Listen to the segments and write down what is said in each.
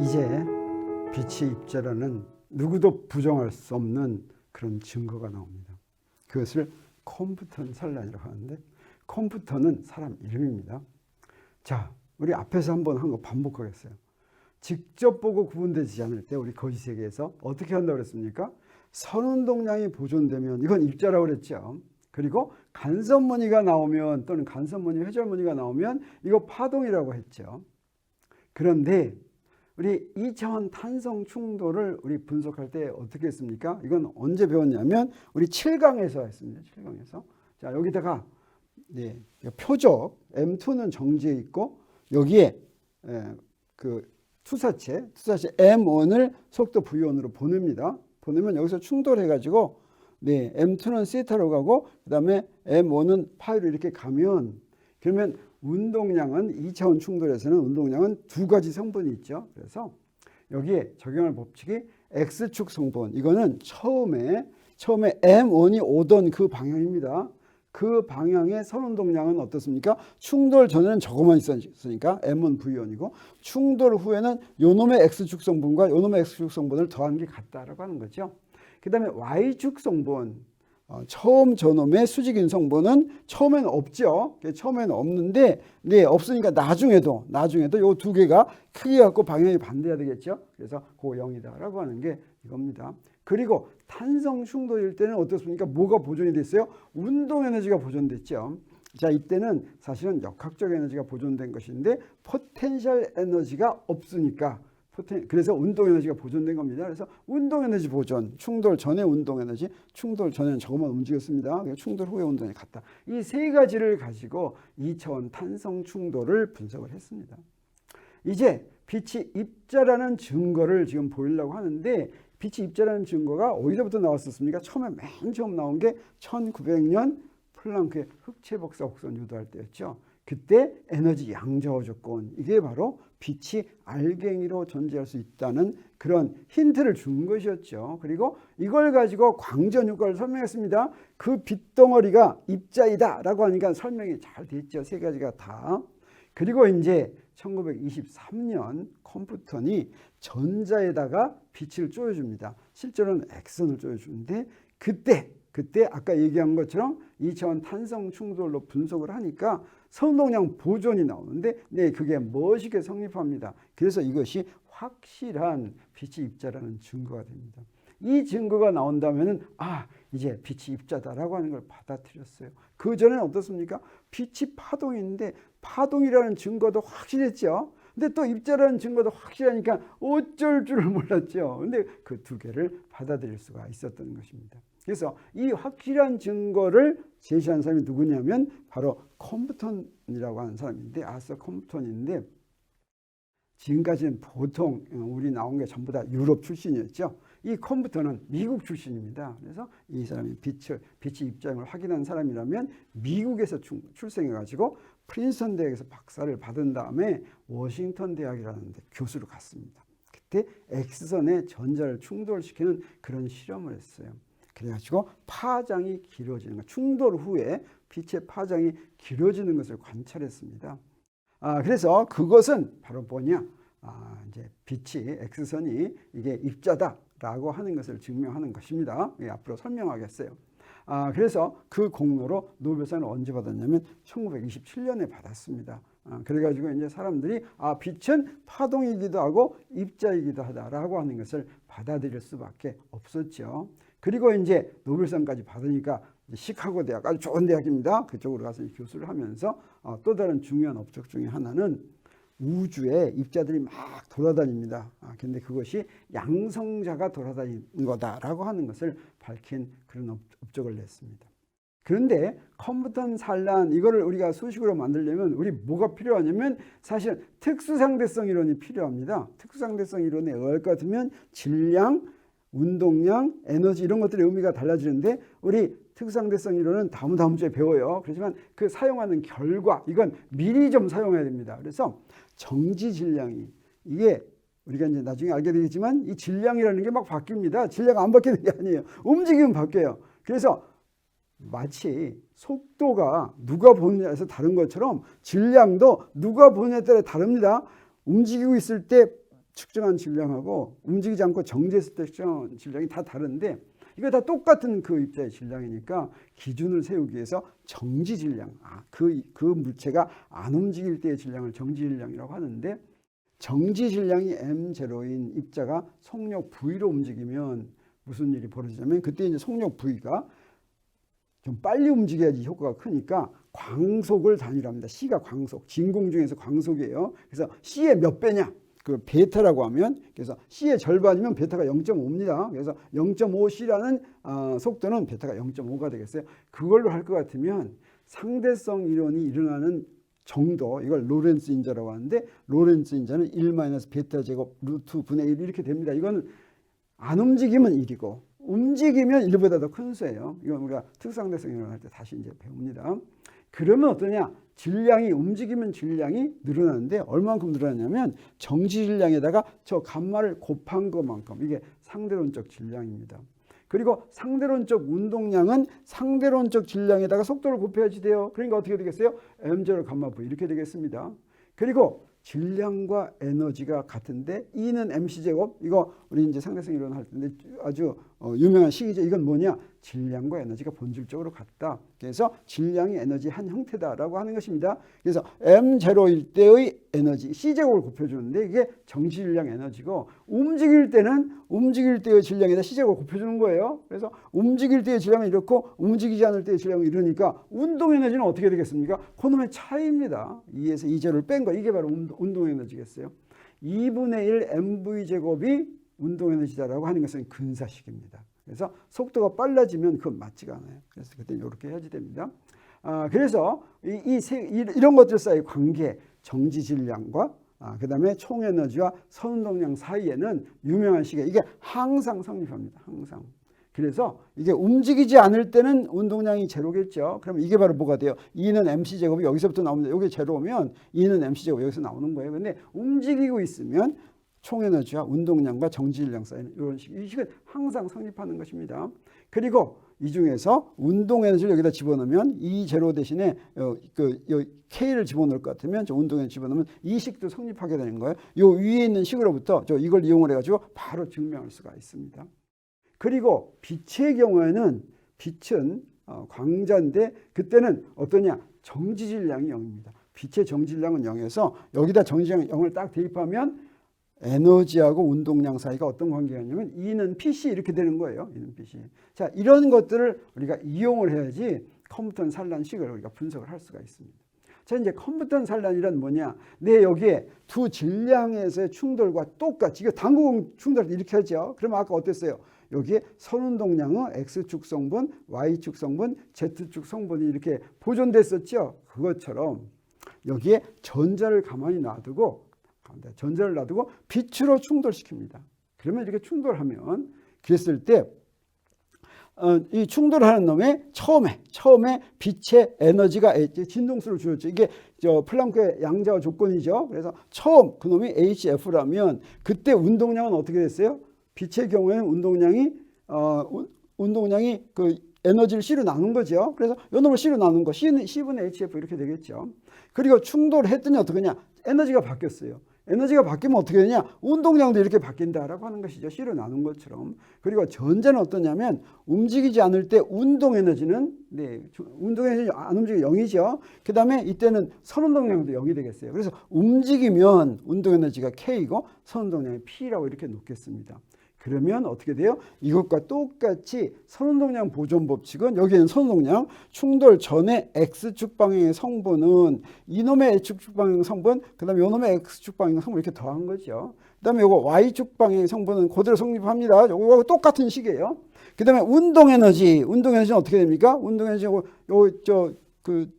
이제 빛이 입자라는 누구도 부정할 수 없는 그런 증거가 나옵니다. 그것을 컴퓨터 산란이라고 하는데 컴퓨터는 사람 이름입니다. 자, 우리 앞에서 한번 한 거 반복하겠어요. 직접 보고 구분되지 않을 때 우리 거짓 세계에서 어떻게 한다고 그랬습니까? 선운동량이 보존되면 이건 입자라고 그랬죠. 그리고 간선무늬가 나오면 또는 간선무늬 회절무늬가 나오면 이거 파동이라고 했죠. 그런데 우리 2차원 탄성 충돌을 우리 분석할 때 어떻게 했습니까? 이건 언제 배웠냐면 우리 7강에서 했습니다. 7강에서. 자, 여기다가 네, 표적 M2는 정지해 있고 여기에 에, 그 투사체, 투사체 M1을 속도 V1으로 보냅니다. 보내면 여기서 충돌해 가지고 네, M2는 시타로 가고 그다음에 M1은 파이로 이렇게 가면 그러면 운동량은 2차원 충돌에서는 운동량은 두 가지 성분이 있죠. 그래서 여기에 적용할 법칙이 X축 성분. 이거는 처음에 처음에 M1이 오던 그 방향입니다. 그 방향의 선운동량은 어떻습니까? 충돌 전에는 저거만 있었으니까 M1 V1이고 충돌 후에는 요놈의 X축 성분과 요놈의 X축 성분을 더한 게 같다라고 하는 거죠. 그 다음에 Y축 성분 어, 처음 저놈의 수직인 성분은 처음에는 없죠. 처음에는 없는데, 네, 없으니까 나중에도, 나중에도 요 두 개가 크게 갖고 방향이 반대해야 되겠죠. 그래서 고영이다라고 하는 게 이겁니다. 그리고 탄성 충돌일 때는 어떻습니까? 뭐가 보존이 됐어요? 운동 에너지가 보존됐죠. 자, 이때는 사실은 역학적 에너지가 보존된 것인데 포텐셜 에너지가 없으니까 포텐, 그래서 운동 에너지가 보존된 겁니다. 그래서 운동 에너지 보존, 충돌 전에 운동 에너지, 충돌 전에는 저것만 움직였습니다. 충돌 후에 운동이 같다. 이 세 가지를 가지고 2차원 탄성 충돌을 분석을 했습니다. 이제 빛이 입자라는 증거를 지금 보이려고 하는데 빛이 입자라는 증거가 어디서부터 나왔었습니까? 처음에 맨 처음 나온 게 1900년 플랑크의 흑체 복사 곡선 유도할 때였죠. 그때 에너지 양저하 조건 이게 바로 빛이 알갱이로 존재할 수 있다는 그런 힌트를 준 것이었죠. 그리고 이걸 가지고 광전 효과를 설명했습니다. 그 빛덩어리가 입자이다라고 하니까 설명이 잘 됐죠. 세 가지가 다. 그리고 이제 1923년 컴퓨터니 전자에다가 빛을 쪼여줍니다. 실제로는 엑선을 쪼여주는데 그때 그때 아까 얘기한 것처럼 2차원 탄성 충돌로 분석을 하니까 선동량 보존이 나오는데 네 그게 멋있게 성립합니다. 그래서 이것이 확실한 빛이 입자라는 증거가 됩니다. 이 증거가 나온다면은 아 이제 빛이 입자다라고 하는 걸 받아들였어요. 그 전에는 어떻습니까? 빛이 파동인데 파동이라는 증거도 확실했죠. 근데 또 입자라는 증거도 확실하니까 어쩔 줄을 몰랐죠. 근데 그 두 개를 받아들일 수가 있었던 것입니다. 그래서 이 확실한 증거를 제시한 사람이 누구냐면 바로 컴퓨턴이라고 하는 사람인데 아서 컴퓨턴인데 지금까지는 보통 우리 나온 게 전부 다 유럽 출신이었죠. 이 컴퓨터는 미국 출신입니다. 그래서 이 사람이 빛을 빛의 입장을 확인한 사람이라면 미국에서 출생해가지고 프린스턴 대학에서 박사를 받은 다음에 워싱턴 대학이라는 데 교수로 갔습니다. 그때 X선의 전자를 충돌시키는 그런 실험을 했어요. 그래가지고 파장이 길어지는 것, 충돌 후에 빛의 파장이 길어지는 것을 관찰했습니다. 아, 그래서 그것은 바로 뭐냐? 아, 이제 빛이 X선이 이게 입자다라고 하는 것을 증명하는 것입니다. 예, 앞으로 설명하겠어요. 아, 그래서 그 공로로 노벨상을 언제 받았냐면 1927년에 받았습니다. 아, 그래가지고 이제 사람들이 아, 빛은 파동이기도 하고 입자이기도 하다라고 하는 것을 받아들일 수밖에 없었죠. 그리고 이제 노벨상까지 받으니까 시카고 대학 아주 좋은 대학입니다. 그쪽으로 가서 교수를 하면서 어, 또 다른 중요한 업적 중에 하나는 우주에 입자들이 막 돌아다닙니다. 아, 근데 그것이 양성자가 돌아다니는 거다라고 하는 것을 밝힌 그런 업, 업적을 냈습니다. 그런데 컴퓨터 산란 이거를 우리가 수식으로 만들려면 우리 뭐가 필요하냐면 사실 특수상대성 이론이 필요합니다. 특수상대성 이론에 의할 것 같으면 질량, 운동량, 에너지 이런 것들의 의미가 달라지는데 우리 특수상대성 이론은 다음 다음 주에 배워요. 그렇지만 그 사용하는 결과 이건 미리 좀 사용해야 됩니다. 그래서 정지 질량이 이게 우리가 이제 나중에 알게 되겠지만 이 질량이라는 게 막 바뀝니다. 질량 안 바뀌는 게 아니에요. 움직이면 바뀌어요. 그래서 마치 속도가 누가 보느냐에서 다른 것처럼 질량도 누가 보느냐에 따라 다릅니다. 움직이고 있을 때 측정한 질량하고 움직이지 않고 정지했을 때 측정한 질량이 다 다른데 이거 다 똑같은 그 입자의 질량이니까 기준을 세우기 위해서 정지 질량, 아, 그, 그 물체가 안 움직일 때의 질량을 정지 질량이라고 하는데 정지 질량이 M0인 입자가 속력 V로 움직이면 무슨 일이 벌어지냐면 그때 이제 속력 V가 좀 빨리 움직여야지 효과가 크니까 광속을 단위로 합니다. C가 광속, 진공 중에서 광속이에요. 그래서 C의 몇 배냐? 그 베타라고 하면 그래서 C의 절반이면 베타가 0.5입니다. 그래서 0.5C라는 어, 속도는 베타가 0.5가 되겠어요. 그걸로 할 것 같으면 상대성 이론이 일어나는 정도 이걸 로렌츠 인자라고 하는데 로렌츠 인자는 1 베타 제곱 루트 분의 1 이렇게 됩니다. 이거는 안 움직이면 1이고 움직이면 1보다 더 큰 수예요. 이건 우리가 특상대성 이론 할 때 다시 이제 배웁니다. 그러면 어떠냐? 질량이 움직이면 질량이 늘어나는데 얼만큼 늘어나냐면 정지 질량에다가 저 감마를 곱한 것만큼 이게 상대론적 질량입니다. 그리고 상대론적 운동량은 상대론적 질량에다가 속도를 곱해야지 돼요. 그러니까 어떻게 되겠어요? m0 감마 v 이렇게 되겠습니다. 그리고 질량과 에너지가 같은데 E는 mc 제곱 이거 우리 이제 상대성 이론 할 텐데 아주 어, 유명한 식이죠. 이건 뭐냐? 질량과 에너지가 본질적으로 같다. 그래서 질량이 에너지 한 형태다라고 하는 것입니다. 그래서 m0일 때의 에너지 c 제곱을 곱해주는데 이게 정지 질량 에너지고 움직일 때는 움직일 때의 질량에다 c 제곱을 곱해주는 거예요. 그래서 움직일 때의 질량은 이렇고 움직이지 않을 때의 질량은 이러니까 운동 에너지는 어떻게 되겠습니까? 그놈의 차이입니다. 2에서 2제를 뺀 거 이게 바로 운동 에너지겠어요. 2분의 1 mv 제곱이 운동 에너지다라고 하는 것은 근사식입니다. 그래서 속도가 빨라지면 그건 맞지가 않아요. 그래서 그때 이렇게 해야지 됩니다. 아, 그래서 이, 이 세, 이런 것들 사이 관계, 정지 질량과 아, 그 다음에 총 에너지와 선운동량 사이에는 유명한 시계 이게 항상 성립합니다. 항상. 그래서 이게 움직이지 않을 때는 운동량이 제로겠죠. 그럼 이게 바로 뭐가 돼요? 2는 MC 제곱이 여기서부터 나옵니다. 여기 제로면 2는 MC 제곱 여기서 나오는 거예요. 근데 움직이고 있으면 총에너지와 운동량과 정지질량 사이는 이런 식, 이 식은 항상 성립하는 것입니다. 그리고 이 중에서 운동에너지를 여기다 집어넣으면 이 제로 대신에 어, 그 K를 집어넣을 것 같으면 저 운동에너지 집어넣으면 이 식도 성립하게 되는 거예요. 요 위에 있는 식으로부터 저 이걸 이용을 해가지고 바로 증명할 수가 있습니다. 그리고 빛의 경우에는 빛은 어, 광자인데 그때는 어떠냐 정지질량이 0입니다. 빛의 정지질량은 0에서 여기다 정지질량 0을 딱 대입하면 에너지하고 운동량 사이가 어떤 관계가 있냐면 E는 PC 이렇게 되는 거예요. E는 PC. 자, 이런 것들을 우리가 이용을 해야지 컴퓨터 산란식을 우리가 분석을 할 수가 있습니다. 자, 이제 컴퓨터 산란이란 뭐냐? 내 여기에 두 질량에서의 충돌과 똑같이 이거 당구공 충돌 이렇게 하죠. 그러면 아까 어땠어요? 여기에 선운동량은 X축 성분, Y축 성분, Z축 성분이 이렇게 보존됐었죠. 그것처럼 여기에 전자를 가만히 놔두고 전자를 놔두고 빛으로 충돌시킵니다. 그러면 이렇게 충돌하면 그랬을 때 어, 이 충돌하는 놈의 처음에 처음에 빛의 에너지가 진동수를 주었죠. 이게 저 플랑크의 양자와 조건이죠. 그래서 처음 그 놈이 HF라면 그때 운동량은 어떻게 됐어요? 빛의 경우에는 운동량이 어, 운동량이 그 에너지를 C로 나눈 거죠. 그래서 요 놈을 C로 나눈 거 C는 C분의 HF 이렇게 되겠죠. 그리고 충돌했더니 어떻게 냐? 에너지가 바뀌었어요. 에너지가 바뀌면 어떻게 되냐? 운동량도 이렇게 바뀐다라고 하는 것이죠. C로 나눈 것처럼. 그리고 전자는 어떠냐면 움직이지 않을 때 운동 에너지는 네, 운동 에너지 안 움직여 0이죠. 그다음에 이때는 선운동량도 0이 되겠어요. 그래서 움직이면 운동 에너지가 K이고 선운동량이 P라고 이렇게 놓겠습니다. 그러면 어떻게 돼요? 이것과 똑같이 선운동량 보존 법칙은 여기에는 선운동량 충돌 전에 x축 방향의 성분은 이놈의 x축 방향 성분 그다음에 이놈의 x축 방향 성분 이렇게 더한 거죠. 그다음에 요거 y축 방향의 성분은 그대로 성립합니다. 요거 똑같은 식이에요. 그다음에 운동 에너지 운동 에너지는 어떻게 됩니까? 운동 에너지 요저그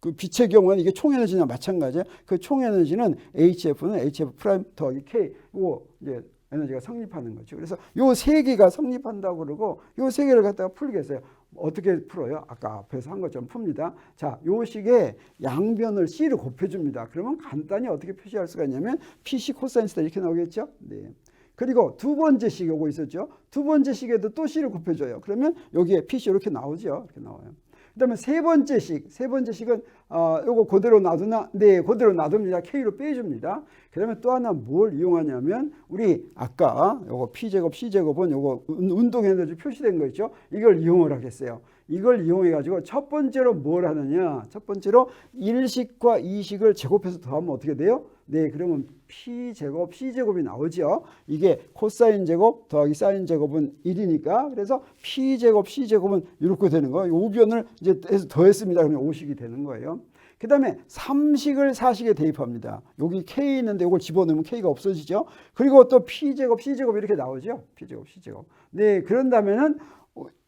그 빛의 경우는 이게 총 에너지나 마찬가지예요. 그총 에너지는 HF는 HF 프라임 더하기 K. 요 이제 에너지가 성립하는 거죠. 그래서 요 세 개가 성립한다고 그러고 요 세 개를 갖다가 풀겠어요. 어떻게 풀어요? 아까 앞에서 한 것처럼 풉니다. 자, 요 식에 양변을 C를 곱해줍니다. 그러면 간단히 어떻게 표시할 수가 있냐면 PC 코사인 스타 이렇게 나오겠죠? 네. 그리고 두 번째 식 요거 있었죠? 두 번째 식에도 또 C를 곱해줘요. 그러면 여기에 PC 이렇게 나오죠? 이렇게 나와요. 그다음에 세 번째 식, 세 번째 식은 어, 요거 그대로 놔두나? 네, 그대로 놔둡니다. K로 빼줍니다. 그다음에 또 하나 뭘 이용하냐면 우리 아까 요거 P 제곱, C 제곱은 요거 운- 운동 에너지 표시된 거 있죠? 이걸 이용을 하겠어요. 이걸 이용해 가지고 첫 번째로 뭘 하느냐? 첫 번째로 1식과 2식을 제곱해서 더하면 어떻게 돼요? 네, 그러면 P 제곱, C 제곱이 나오죠. 이게 코사인 제곱 더하기 사인 제곱은 1이니까 그래서 P 제곱, C 제곱은 이렇게 되는 거예요. 우변을 이제 해서 더했습니다. 그러면 5식이 되는 거예요. 그 다음에 3식을 4식에 대입합니다. 여기 K 있는데 이걸 집어넣으면 K가 없어지죠. 그리고 또 P제곱, C제곱 이렇게 나오죠. P제곱, C제곱. 네, 그런 다음에는 어,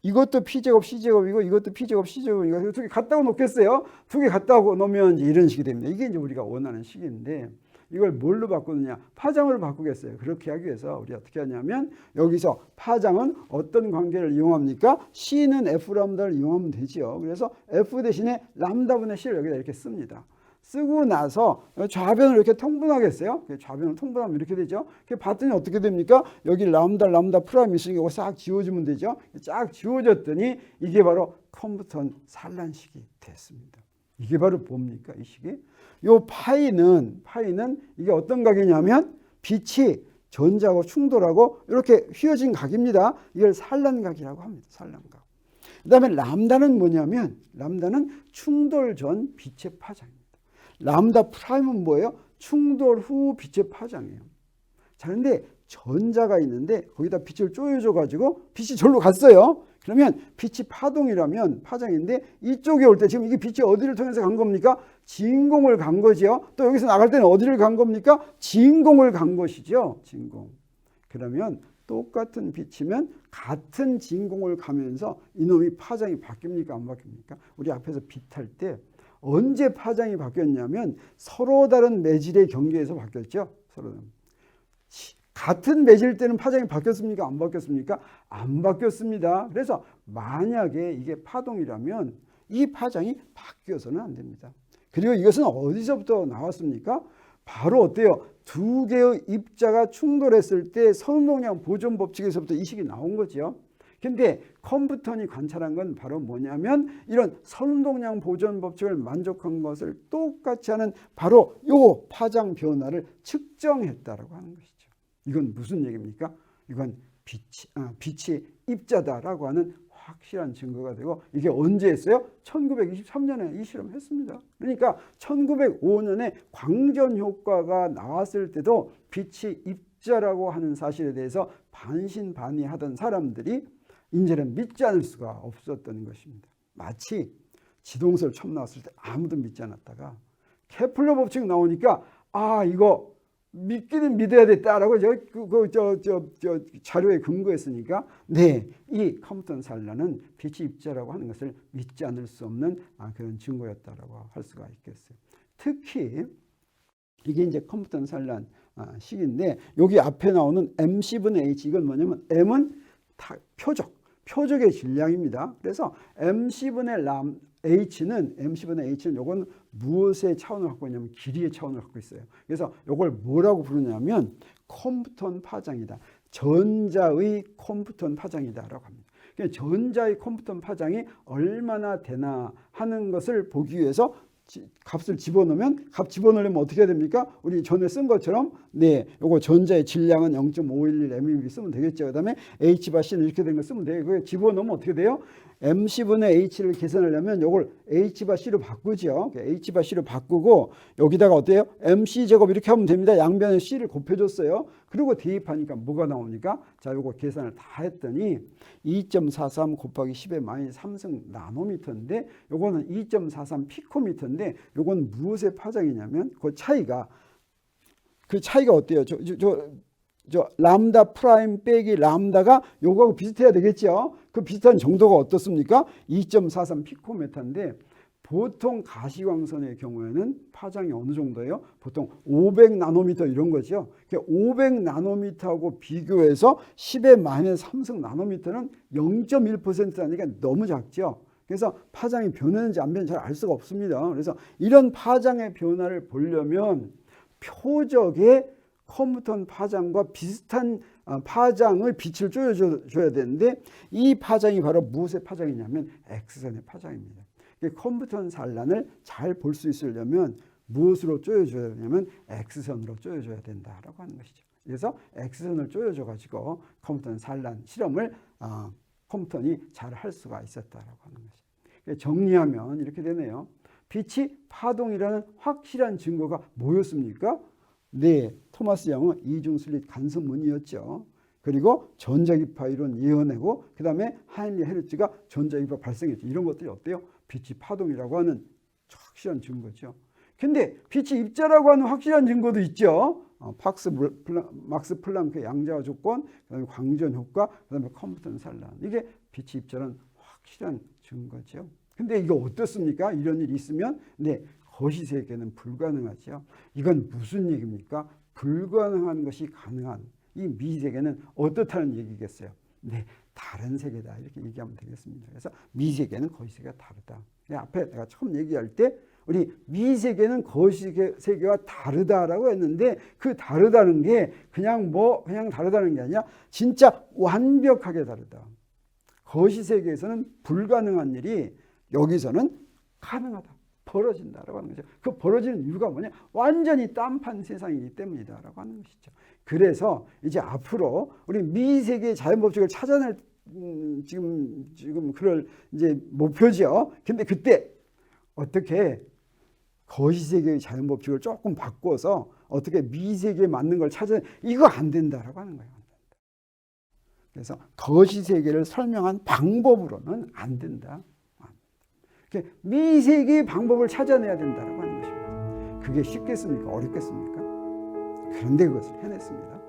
이것도 P제곱, C제곱이고 이것도 P제곱, C제곱이고 두 개 갖다가 놓겠어요. 두 개 갖다가 놓으면 이런 식이 됩니다. 이게 이제 우리가 원하는 식인데 이걸 뭘로 바꾸느냐? 파장으로 바꾸겠어요. 그렇게 하기 위해서 우리 어떻게 하냐면 여기서 파장은 어떤 관계를 이용합니까? C는 F 람다를 이용하면 되지요. 그래서 F 대신에 람다분의 C를 여기다 이렇게 씁니다. 쓰고 나서 좌변을 이렇게 통분하겠어요. 좌변을 통분하면 이렇게 되죠. 봤더니 어떻게 됩니까? 여기 람다 람다 프라임 있으니까 싹 지워주면 되죠. 쫙 지워졌더니 이게 바로 컴퓨턴 산란식이 됐습니다. 이게 바로 뭡니까? 이 식이? 요 파이는 파이는 이게 어떤 각이냐면 빛이 전자하고 충돌하고 이렇게 휘어진 각입니다. 이걸 산란각이라고 합니다. 산란각. 그다음에 람다는 뭐냐면 람다는 충돌 전 빛의 파장입니다. 람다 프라임은 뭐예요? 충돌 후 빛의 파장이에요. 자, 근데 전자가 있는데 거기다 빛을 쪼여줘 가지고 빛이 절로 갔어요. 그러면 빛이 파동이라면 파장인데 이쪽에 올 때 지금 이게 빛이 어디를 통해서 간 겁니까? 진공을 간 거지요. 또 여기서 나갈 때는 어디를 간 겁니까? 진공을 간 것이죠. 진공. 그러면 똑같은 빛이면 같은 진공을 가면서 이놈이 파장이 바뀝니까? 안 바뀝니까? 우리 앞에서 빛 할 때 언제 파장이 바뀌었냐면 서로 다른 매질의 경계에서 바뀌었죠. 서로 다른. 같은 매질 때는 파장이 바뀌었습니까? 안 바뀌었습니까? 안 바뀌었습니다. 그래서 만약에 이게 파동이라면 이 파장이 바뀌어서는 안 됩니다. 그리고 이것은 어디서부터 나왔습니까? 바로 어때요? 두 개의 입자가 충돌했을 때 선동량 보존 법칙에서부터 이 식이 나온 거죠. 근데 컴퓨턴이 관찰한 건 바로 뭐냐면 이런 선동량 보존 법칙을 만족한 것을 똑같이 하는 바로 요 파장 변화를 측정했다라고 하는 것이죠. 이건 무슨 얘기입니까? 이건 빛이, 아, 빛이 입자다라고 하는 확실한 증거가 되고 이게 언제 했어요? 1923년에 이 실험 했습니다. 그러니까 1905년에 광전 효과가 나왔을 때도 빛이 입자라고 하는 사실에 대해서 반신반의하던 사람들이 이제는 믿지 않을 수가 없었던 것입니다. 마치 지동설 처음 나왔을 때 아무도 믿지 않았다가 케플러 법칙 나오니까 아 이거 믿기는 믿어야 됐다라고 저그저저 저, 저, 자료에 근거했으니까 네이 컴퓨터 산란은 빛이 입자라고 하는 것을 믿지 않을 수 없는 아, 그런 증거였다라고 할 수가 있겠어요. 특히 이게 이제 컴퓨터 산란 아, 식인데 여기 앞에 나오는 MC분의 H 이건 뭐냐면 M은 다 표적 표적의 질량입니다. 그래서 MC분의 람 H는 MC분의 H는 요건 무엇의 차원을 갖고 있냐면 길이의 차원을 갖고 있어요. 그래서 요걸 뭐라고 부르냐면 컴퓨턴 파장이다. 전자의 컴퓨턴 파장이다라고 합니다. 그러니까 전자의 컴퓨턴 파장이 얼마나 되나 하는 것을 보기 위해서 지, 값을 집어넣으면 값 집어넣으면 어떻게 해야 됩니까? 우리 전에 쓴 것처럼 네, 요거 전자의 질량은 0.511 mmB 쓰면 되겠죠. 그다음에 H 바 C는 이렇게 된 거 쓰면 돼요. 그거 집어넣으면 어떻게 돼요? MC분의 H를 계산하려면 요걸 H 바 C로 바꾸죠. H 바 C로 바꾸고 여기다가 어때요? MC 제곱 이렇게 하면 됩니다. 양변에 C를 곱해줬어요. 그리고 대입하니까 뭐가 나오니까 자 요거 계산을 다 했더니 2.43 곱하기 10의 마이너스 3승 나노미터인데 요거는 2.43 피코미터인데 요건 무엇의 파장이냐면 그 차이가 그 차이가 어때요? 저, 저, 저, 저 람다 프라임 빼기 람다가 요거하고 비슷해야 되겠죠. 그 비슷한 정도가 어떻습니까? 2.43 피코메타인데 보통 가시광선의 경우에는 파장이 어느 정도예요? 보통 500 나노미터 이런 거죠. 500 나노미터하고 비교해서 10의 마이너스 3승 나노미터는 0.1%라니까 너무 작죠. 그래서 파장이 변했는지 안 변했는지 잘 알 수가 없습니다. 그래서 이런 파장의 변화를 보려면 표적의 컴퓨턴 파장과 비슷한 어, 파장을 빛을 쪼여줘야 되는데 이 파장이 바로 무엇의 파장이냐면 X선의 파장입니다. 이 컴퓨터 산란을 잘 볼 수 있으려면 무엇으로 쪼여줘야 되냐면 X선으로 쪼여줘야 된다라고 하는 것이죠. 그래서 X선을 쪼여줘 가지고 컴퓨터 산란 실험을 어, 컴퓨터는 잘할 수가 있었다라고 하는 것이죠. 정리하면 이렇게 되네요. 빛이 파동이라는 확실한 증거가 뭐였습니까? 네, 토마스 영은 이중 슬릿 간섭문이었죠. 그리고 전자기파 이론 이어내고 그다음에 하인리 헤르츠가 전자기파 발생했죠. 이런 것들이 어때요? 빛이 파동이라고 하는 확실한 증거죠. 근데 빛이 입자라고 하는 확실한 증거도 있죠. 어, 팍스 플라, 막스 플랑크 양자 조건, 그다음에 광전 효과, 그다음에 컴퓨터 산란. 이게 빛이 입자라는 확실한 증거죠. 근데 이거 어떻습니까? 이런 일이 있으면 네, 거시 세계는 불가능하죠. 이건 무슨 얘기입니까? 불가능한 것이 가능한 이 미세계는 어떻다는 얘기겠어요? 네, 다른 세계다 이렇게 얘기하면 되겠습니다. 그래서 미세계는 거시세계가 다르다. 네, 앞에 내가 처음 얘기할 때 우리 미세계는 거시세계와 다르다라고 했는데 그 다르다는 게 그냥 뭐 그냥 다르다는 게 아니라 진짜 완벽하게 다르다. 거시세계에서는 불가능한 일이 여기서는 가능하다. 벌어진다라고 하는 거죠. 그 벌어지는 이유가 뭐냐? 완전히 딴판 세상이기 때문이다라고 하는 것이죠. 그래서 이제 앞으로 우리 미세계의 자연 법칙을 찾아낼 음, 지금 지금 그럴 이제 목표죠. 근데 그때 어떻게 거시 세계의 자연 법칙을 조금 바꿔서 어떻게 미세계에 맞는 걸 찾아 이거 안 된다라고 하는 거예요. 그래서 거시 세계를 설명한 방법으로는 안 된다. 미세계의 방법을 찾아내야 된다고 하는 것입니다. 그게 쉽겠습니까? 어렵겠습니까? 그런데 그것을 해냈습니다.